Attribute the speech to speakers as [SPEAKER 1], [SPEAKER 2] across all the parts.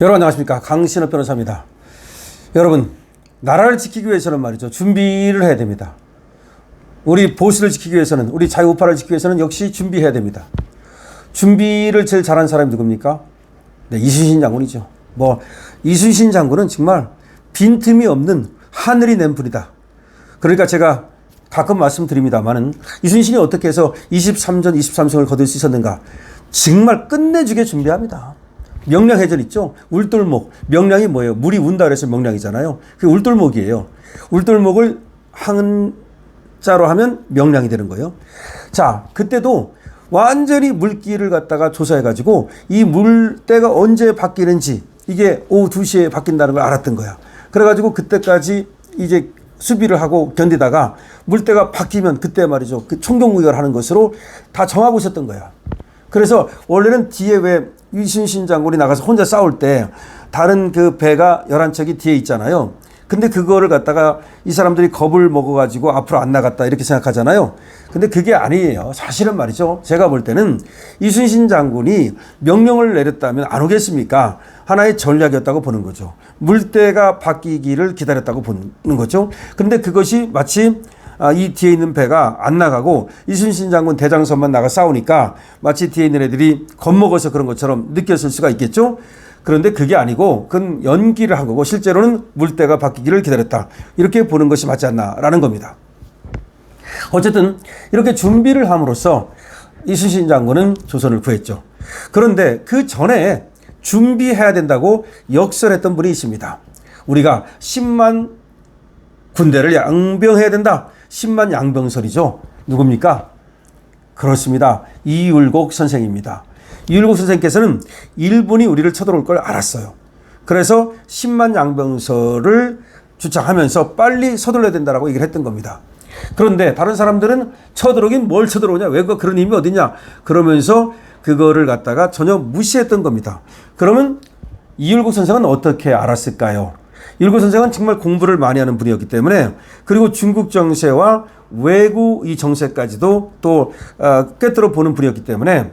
[SPEAKER 1] 여러분 안녕하십니까 강신업 변호사입니다. 여러분 나라를 지키기 위해서는 말이죠 준비를 해야 됩니다. 우리 보수를 지키기 위해서는 우리 자유우파를 지키기 위해서는 역시 준비해야 됩니다. 준비를 제일 잘한 사람이 누굽니까? 네, 이순신 장군이죠. 뭐 이순신 장군은 정말 빈틈이 없는 하늘이 낸 분이다. 그러니까 제가 가끔 말씀드립니다만은 이순신이 어떻게 해서 23전 23승을 거둘 수 있었는가? 정말 끝내주게 준비합니다. 명량해전 있죠? 울돌목. 명량이 뭐예요? 물이 운다 그래서 명량이잖아요. 그게 울돌목이에요. 울돌목을 한자로 하면 명량이 되는 거예요. 자, 그때도 완전히 물기를 갖다가 조사해가지고 이 물때가 언제 바뀌는지 이게 오후 2시에 바뀐다는 걸 알았던 거야. 그래가지고 그때까지 이제 수비를 하고 견디다가 물때가 바뀌면 그때 말이죠. 그 총경무역을 하는 것으로 다 정하고 있었던 거야. 그래서 원래는 뒤에 왜 이순신 장군이 나가서 혼자 싸울 때 다른 그 배가 11척이 뒤에 있잖아요. 근데 그거를 갖다가 이 사람들이 겁을 먹어가지고 앞으로 안 나갔다 이렇게 생각하잖아요. 근데 그게 아니에요. 사실은 말이죠. 제가 볼 때는 이순신 장군이 명령을 내렸다면 안 오겠습니까? 하나의 전략이었다고 보는 거죠. 물때가 바뀌기를 기다렸다고 보는 거죠. 근데 그것이 마치 아, 이 뒤에 있는 배가 안 나가고 이순신 장군 대장선만 나가 싸우니까 마치 뒤에 있는 애들이 겁먹어서 그런 것처럼 느꼈을 수가 있겠죠. 그런데 그게 아니고 그건 연기를 한 거고 실제로는 물때가 바뀌기를 기다렸다. 이렇게 보는 것이 맞지 않나라는 겁니다. 어쨌든 이렇게 준비를 함으로써 이순신 장군은 조선을 구했죠. 그런데 그 전에 준비해야 된다고 역설했던 분이 있습니다. 우리가 10만 군대를 양병해야 된다. 10만 양병설이죠. 누굽니까? 그렇습니다. 이율곡 선생입니다. 이율곡 선생께서는 일본이 우리를 쳐들어올 걸 알았어요. 그래서 10만 양병설을 주창하면서 빨리 서둘러야 된다라고 얘기를 했던 겁니다. 그런데 다른 사람들은 쳐들어오긴 뭘 쳐들어오냐? 왜 그런 힘이 어디냐? 그러면서 그거를 갖다가 전혀 무시했던 겁니다. 그러면 이율곡 선생은 어떻게 알았을까요? 일구 선생은 정말 공부를 많이 하는 분이었기 때문에 그리고 중국 정세와 외국 이 정세까지도 또 어, 꿰뚫어 보는 분이었기 때문에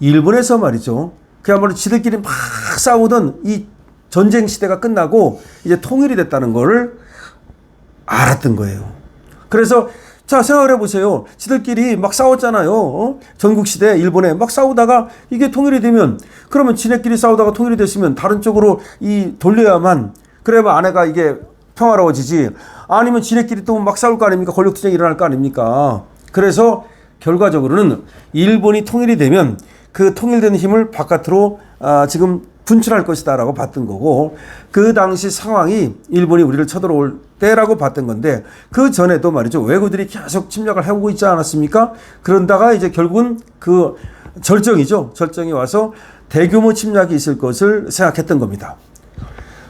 [SPEAKER 1] 일본에서 말이죠. 그야말로 지들끼리 막 싸우던 이 전쟁 시대가 끝나고 이제 통일이 됐다는 거를 알았던 거예요. 그래서 자 생각을 해보세요. 지들끼리 막 싸웠잖아요. 어? 전국 시대 일본에 막 싸우다가 이게 통일이 되면 그러면 지네끼리 싸우다가 통일이 됐으면 다른 쪽으로 이 돌려야만 그래야 아내가 이게 평화로워지지. 아니면 지네끼리 또 막 싸울 거 아닙니까? 권력투쟁이 일어날 거 아닙니까? 그래서 결과적으로는 일본이 통일이 되면 그 통일된 힘을 바깥으로 아, 지금 분출할 것이다라고 봤던 거고 그 당시 상황이 일본이 우리를 쳐들어올 때라고 봤던 건데 그 전에도 말이죠 외국들이 계속 침략을 해오고 있지 않았습니까? 그런다가 이제 결국은 그 절정이죠 절정이 와서 대규모 침략이 있을 것을 생각했던 겁니다.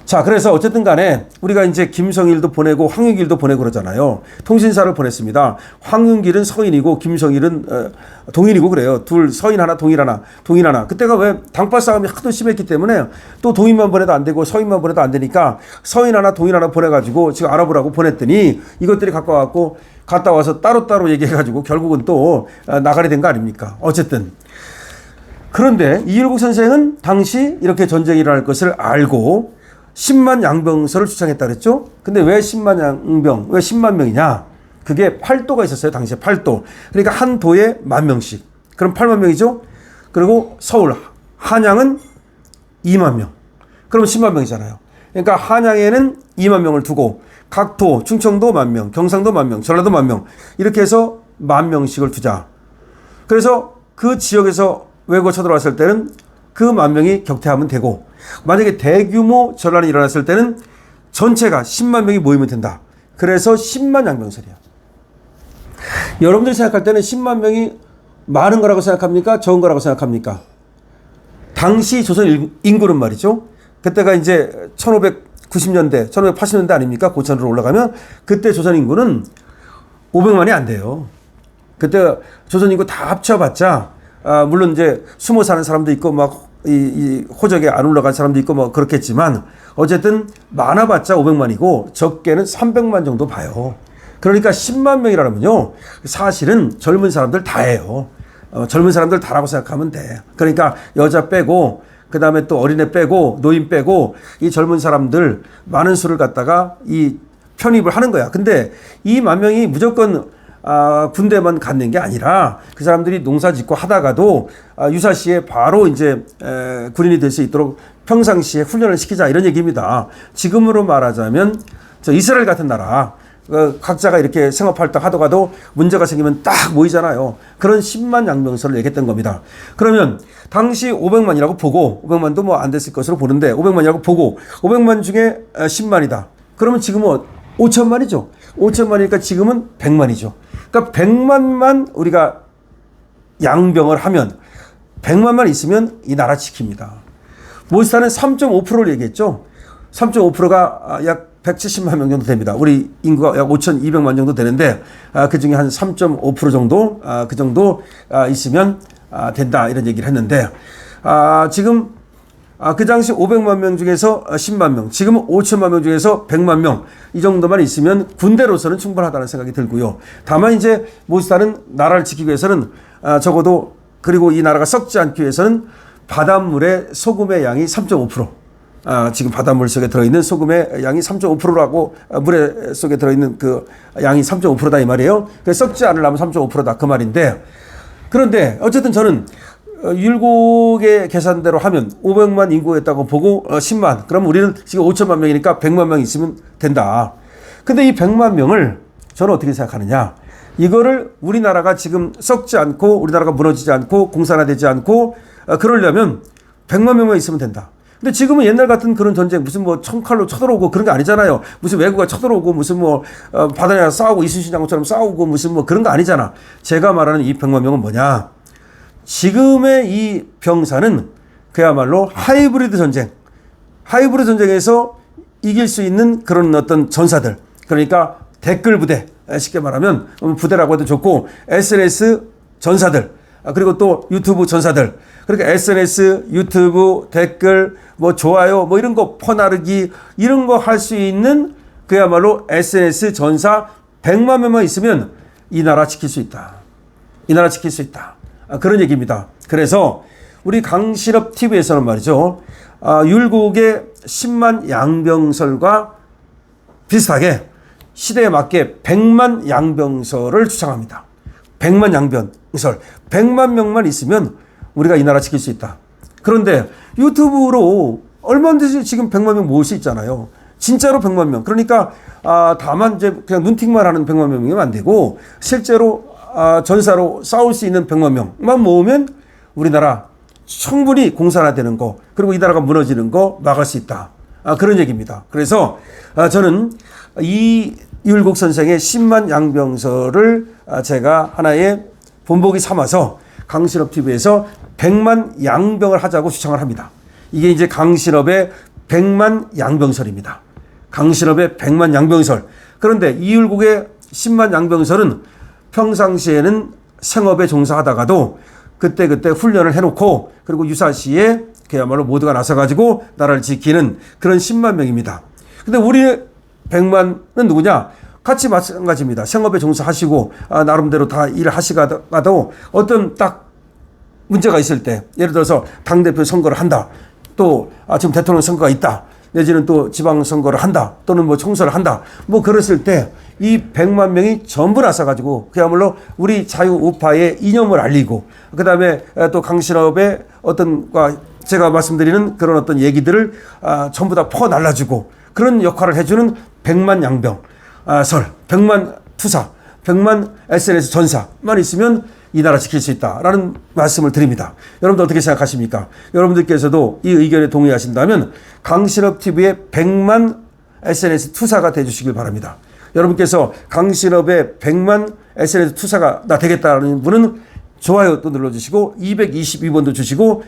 [SPEAKER 1] 자, 그래서 어쨌든 간에 우리가 이제 김성일도 보내고 황윤길도 보내고 그러잖아요. 통신사를 보냈습니다. 황윤길은 서인이고 김성일은 어, 동인이고 그래요. 둘 서인 하나 동인 하나 동인 하나. 그때가 왜 당파 싸움이 하도 심했기 때문에 또 동인만 보내도 안 되고 서인만 보내도 안 되니까 서인 하나 동인 하나 보내가지고 지금 알아보라고 보냈더니 이것들이 갖고 와갖고 갔다 와서 따로따로 얘기해가지고 결국은 또 어, 나가리 된 거 아닙니까? 어쨌든. 그런데 이일국 선생은 당시 이렇게 전쟁이 일어날 것을 알고 10만 양병설을 주창했다 그랬죠? 근데 왜 10만 양병, 왜 10만 명이냐? 그게 8도가 있었어요. 당시에 8도. 그러니까 한 도에 만 명씩. 그럼 8만 명이죠? 그리고 서울, 한양은 2만 명. 그럼 10만 명이잖아요. 그러니까 한양에는 2만 명을 두고 각 도, 충청도 만 명, 경상도 만 명, 전라도 만 명. 이렇게 해서 만 명씩을 두자. 그래서 그 지역에서 외고 쳐들어왔을 때는 그 만 명이 격퇴하면 되고 만약에 대규모 전란이 일어났을 때는 전체가 10만 명이 모이면 된다. 그래서 10만 양병설이야. 여러분들이 생각할 때는 10만 명이 많은 거라고 생각합니까? 적은 거라고 생각합니까? 당시 조선 인구는 말이죠. 그때가 이제 1590년대, 1580년대 아닙니까? 고천으로 올라가면 그때 조선 인구는 500만이 안 돼요. 그때 조선 인구 다 합쳐봤자 아, 물론 이제 숨어 사는 사람도 있고 막 이, 이 호적에 안 올라간 사람도 있고 뭐 그렇겠지만 어쨌든 많아봤자 500만이고 적게는 300만 정도 봐요. 그러니까 10만 명이라면요. 사실은 젊은 사람들 다예요. 어, 젊은 사람들 다라고 생각하면 돼. 그러니까 여자 빼고 그 다음에 또 어린애 빼고 노인 빼고 이 젊은 사람들 많은 수를 갖다가 이 편입을 하는 거야. 근데 이 만 명이 무조건 아, 군대만 갖는 게 아니라 그 사람들이 농사 짓고 하다가도 아, 유사시에 바로 이제 에, 군인이 될 수 있도록 평상시에 훈련을 시키자 이런 얘기입니다. 지금으로 말하자면 저 이스라엘 같은 나라 어, 각자가 이렇게 생업활동 하다가도 문제가 생기면 딱 모이잖아요. 그런 10만 양병설을 얘기했던 겁니다. 그러면 당시 500만이라고 보고 500만도 뭐 안 됐을 것으로 보는데 500만이라고 보고 500만 중에 10만이다. 그러면 지금은 5천만이죠. 5천만이니까 지금은 100만이죠. 그러니까 100만만 우리가 양병을 하면 100만만 있으면 이 나라 지킵니다. 모스타는 3.5%를 얘기했죠. 3.5%가 약 170만 명 정도 됩니다. 우리 인구가 약 5,200만 정도 되는데 아, 그 중에 한 3.5% 정도 아, 그 정도 아, 있으면 아, 된다 이런 얘기를 했는데 아, 지금 아, 그 당시 500만 명 중에서 10만 명, 지금은 5천만 명 중에서 100만 명, 이 정도만 있으면 군대로서는 충분하다는 생각이 들고요. 다만 이제 모스타는 나라를 지키기 위해서는 아, 적어도 그리고 이 나라가 썩지 않기 위해서는 바닷물의 소금의 양이 3.5%. 아, 지금 바닷물 속에 들어있는 소금의 양이 3.5%라고 아, 물에 속에 들어있는 그 양이 3.5%다 이 말이에요. 그래서 썩지 않으려면 3.5%다 그 말인데 그런데 어쨌든 저는 어, 율곡의 계산대로 하면 500만 인구였다고 보고 어, 10만. 그럼 우리는 지금 5천만 명이니까 100만 명 있으면 된다. 근데 이 100만 명을 저는 어떻게 생각하느냐? 이거를 우리나라가 지금 썩지 않고 우리나라가 무너지지 않고 공산화되지 않고 어, 그러려면 100만 명만 있으면 된다. 근데 지금은 옛날 같은 그런 전쟁 무슨 뭐 총칼로 쳐들어오고 그런 게 아니잖아요. 무슨 외국가 쳐들어오고 무슨 뭐 어, 바다에 싸우고 이순신 장군처럼 싸우고 무슨 뭐 그런 거 아니잖아. 제가 말하는 이 100만 명은 뭐냐? 지금의 이 병사는 그야말로 하이브리드 전쟁, 하이브리드 전쟁에서 이길 수 있는 그런 어떤 전사들, 그러니까 댓글 부대, 쉽게 말하면 부대라고 해도 좋고 SNS 전사들, 아, 그리고 또 유튜브 전사들, 그러니까 SNS, 유튜브, 댓글, 뭐 좋아요, 뭐 이런 거 퍼나르기 이런 거 할 수 있는 그야말로 SNS 전사 100만 명만 있으면 이 나라 지킬 수 있다. 이 나라 지킬 수 있다. 아, 그런 얘기입니다. 그래서 우리 강실업 TV에서는 말이죠. 아, 율곡의 10만 양병설과 비슷하게 시대에 맞게 100만 양병설을 주창합니다. 100만 양병설. 100만 명만 있으면 우리가 이 나라 지킬 수 있다. 그런데 유튜브로 얼마든지 지금 100만 명 모을 수 있잖아요. 진짜로 100만 명. 그러니까 아, 다만 이제 그냥 눈팅만 하는 100만 명이면 안 되고 실제로 아, 전사로 싸울 수 있는 100만 명만 모으면 우리나라 충분히 공산화되는 거 그리고 이 나라가 무너지는 거 막을 수 있다. 아, 그런 얘기입니다. 그래서 아, 저는 이 율곡 선생의 10만 양병설을 아, 제가 하나의 본보기 삼아서 강신업 TV에서 100만 양병을 하자고 주창을 합니다. 이게 이제 강신업의 100만 양병설입니다. 강신업의 100만 양병설. 그런데 이율곡의 10만 양병설은 평상시에는 생업에 종사하다가도 그때 그때 훈련을 해놓고 그리고 유사시에 그야말로 모두가 나서가지고 나라를 지키는 그런 10만 명입니다. 근데 우리 100만은 누구냐? 같이 마찬가지입니다. 생업에 종사하시고 아, 나름대로 다 일을 하시다가도 어떤 딱 문제가 있을 때 예를 들어서 당대표 선거를 한다. 또 아, 지금 대통령 선거가 있다. 내지는 또 지방선거를 한다. 또는 뭐 총선을 한다. 뭐 그랬을 때 이 100만 명이 전부 나서가지고 그야말로 우리 자유 우파의 이념을 알리고 그 다음에 또 강신업의 어떤 제가 말씀드리는 그런 어떤 얘기들을 아, 전부 다 퍼 날라주고 그런 역할을 해주는 100만 양병, 아, 설, 100만 투사, 100만 SNS 전사만 있으면 이 나라 지킬 수 있다라는 말씀을 드립니다. 여러분들 어떻게 생각하십니까? 여러분들께서도 이 의견에 동의하신다면 강신업 TV의 100만 SNS 투사가 되주시길 바랍니다. 여러분께서 강신업의 100만 SNS 투사가 나 되겠다는 분은 좋아요 또 눌러주시고 222번도 주시고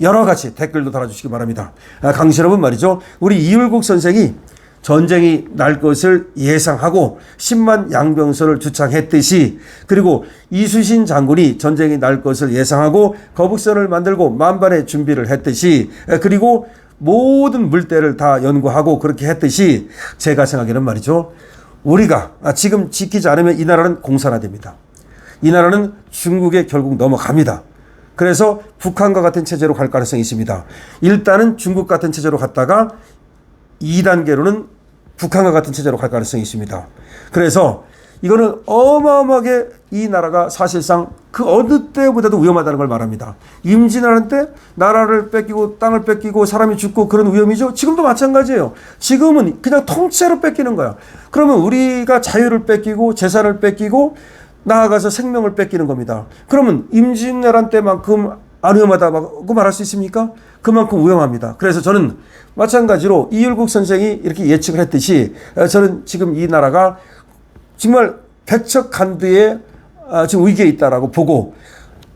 [SPEAKER 1] 여러 가지 댓글도 달아주시기 바랍니다. 아, 강신업은 말이죠. 우리 이율국 선생이 전쟁이 날 것을 예상하고 10만 양병설을 주창했듯이 그리고 이수신 장군이 전쟁이 날 것을 예상하고 거북선을 만들고 만반의 준비를 했듯이 그리고 모든 물때를 다 연구하고 그렇게 했듯이 제가 생각에는 말이죠. 우리가 지금 지키지 않으면 이 나라는 공산화됩니다. 이 나라는 중국에 결국 넘어갑니다. 그래서 북한과 같은 체제로 갈 가능성이 있습니다. 일단은 중국 같은 체제로 갔다가 2단계로는 북한과 같은 체제로 갈 가능성이 있습니다. 그래서 이거는 어마어마하게 이 나라가 사실상 그 어느 때보다도 위험하다는 걸 말합니다. 임진왜란 때 나라를 뺏기고 땅을 뺏기고 사람이 죽고 그런 위험이죠. 지금도 마찬가지예요. 지금은 그냥 통째로 뺏기는 거야. 그러면 우리가 자유를 뺏기고 재산을 뺏기고 나아가서 생명을 뺏기는 겁니다. 그러면 임진왜란 때만큼 안 위험하다고 말할 수 있습니까? 그만큼 위험합니다. 그래서 저는 마찬가지로 이율국 선생이 이렇게 예측을 했듯이 어, 저는 지금 이 나라가 정말 백척간두의 아, 지금 위기에 있다라고 보고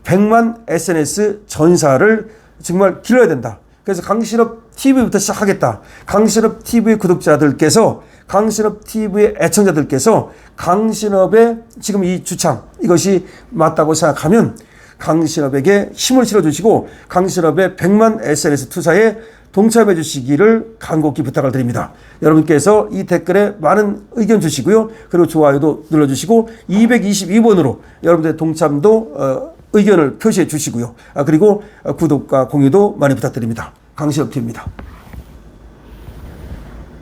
[SPEAKER 1] 100만 SNS 전사를 정말 길러야 된다. 그래서 강신업 TV부터 시작하겠다. 강신업 TV 구독자들께서 강신업 TV의 애청자들께서 강신업의 지금 이 주창 이것이 맞다고 생각하면 강신업에게 힘을 실어주시고 강신업의 100만 SNS 투사에 동참해 주시기를 간곡히 부탁을 드립니다. 여러분께서 이 댓글에 많은 의견 주시고요. 그리고 좋아요도 눌러주시고 222번으로 여러분들의 동참도 어, 의견을 표시해 주시고요. 아, 그리고 어, 구독과 공유도 많이 부탁드립니다. 강신업 TV입니다.